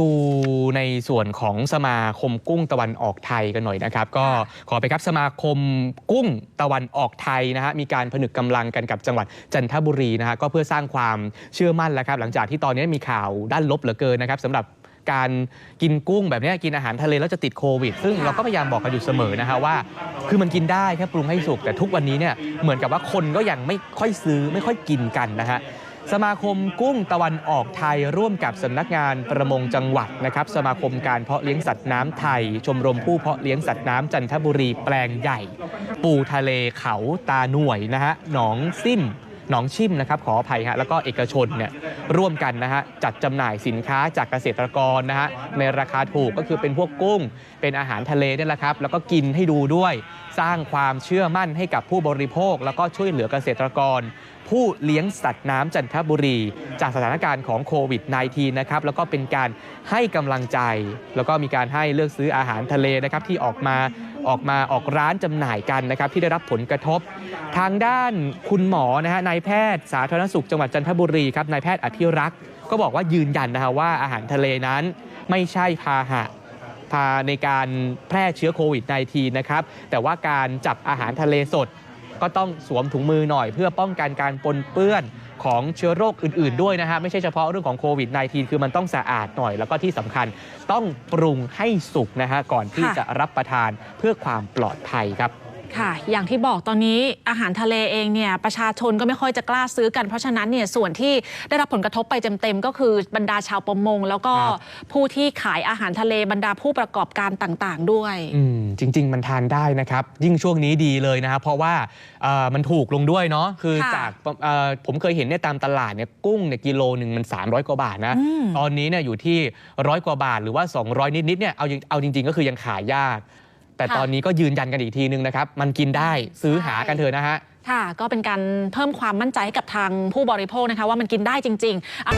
ดูในส่วนของสมาคมกุ้งตะวันออกไทยกันหน่อยนะครับ ก็ขอไปครับสมาคมกุ้งตะวันออกไทยนะฮะมีการผนึกกำลังกันกับจังหวัดจันทบุรีนะฮะก็เพื่อสร้างความเชื่อมั่นแล้วครับ หลังจากที่ตอนนี้มีข่าวด้านลบเหลือเกินนะครับสำหรับการกินกุ้งแบบนี้กินอาหารทะเลแล้วจะติดโควิด ซึ่งเราก็พยายามบอกกันอยู่เสมอนะฮะว่า คือมันกินได้แค่ปรุงให้สุกแต่ทุกวันนี้เนี่ยเหมือนกับว่าคนก็ยังไม่ค่อยซื้อไม่ค่อยกินกันนะฮะ สมาคมกุ้งตะวันออกไทยร่วมกับสำนักงานประมงจังหวัดนะครับ สมาคมการเพาะเลี้ยงสัตว์น้ำไทย ชมรมผู้เพาะเลี้ยงสัตว์น้ำจันทบุรีแปลงใหญ่ ปูทะเลเขาตาหน่วยนะฮะหนองซิ่ม หนองชิมนะครับขออภัยฮะแล้วก็เอกชนเนี่ยร่วมกันนะฮะจัดจำหน่ายสินค้าจากเกษตรกรนะฮะในราคาถูกก็คือเป็นพวกกุ้ง เป็นอาหารทะเลเนี่ยแหละครับ แล้วก็กินให้ดูด้วย สร้างความเชื่อมั่นให้กับผู้บริโภค แล้วก็ช่วยเหลือเกษตรกร ผู้เลี้ยงสัตว์น้ำจันทบุรี จากสถานการณ์ของโควิด -19 นะครับแล้วก็เป็นการให้กำลังใจ แล้วก็มีการให้เลือกซื้ออาหารทะเลนะครับที่ออกมา ออกมาออกร้านจำหน่ายกันนะครับที่ได้รับผลกระทบ ทางด้านคุณหมอนะฮะนายแพทย์สาธารณสุขจังหวัดจันทบุรีครับนายแพทย์อภิรักษ์ก็บอกว่ายืนยันนะฮะว่าอาหารทะเลนั้นไม่ใช่พาหะพาในการแพร่เชื้อโควิด -19 นะครับแต่ว่าการจับอาหารทะเลสด ก็ต้องสวมถุงมือหน่อยเพื่อป้องกันการปนเปื้อน ของเชื้อโรคอื่นๆด้วยนะฮะไม่ใช่เฉพาะเรื่องของโควิด -19 คือมันต้องสะอาดหน่อย แล้วก็ที่สำคัญต้องปรุงให้สุกนะฮะก่อนที่ค่ะจะรับประทานเพื่อความปลอดภัยครับ ค่ะ อย่างที่บอกตอนนี้อาหารทะเลเองเนี่ยประชาชนก็ไม่ค่อยจะกล้าซื้อกัน เพราะฉะนั้นเนี่ยส่วนที่ได้รับผลกระทบไปเต็มๆก็คือบรรดาชาวประมง แล้วก็ครับผู้ที่ขายอาหารทะเลบรรดาผู้ประกอบการต่างๆ ด้วยอืมจริง ๆ มันทานได้นะครับ ยิ่งช่วงนี้ดีเลยนะครับเพราะว่าเอ่อมันถูกลงด้วยเนาะคือค่ะจากเอ่อผมเคยเห็นเนี่ยตามตลาดเนี่ยกุ้งเนี่ยกิโลหนึ่งมัน 300 กว่าบาทนะอืมตอนนี้เนี่ยอยู่ที่ร้อยกว่าบาทหรือว่า 200 นิดๆเนี่ยเอาเอาจริง ๆ ก็คือยังขายยาก แต่ค่ะตอนนี้ก็ยืนยันกันอีกทีนึงนะครับ มันกินได้ซื้อหากันเถอะนะฮะ ค่ะ ก็เป็นการเพิ่มความมั่นใจให้กับทางผู้บริโภคนะคะว่ามันกินได้จริงๆอะ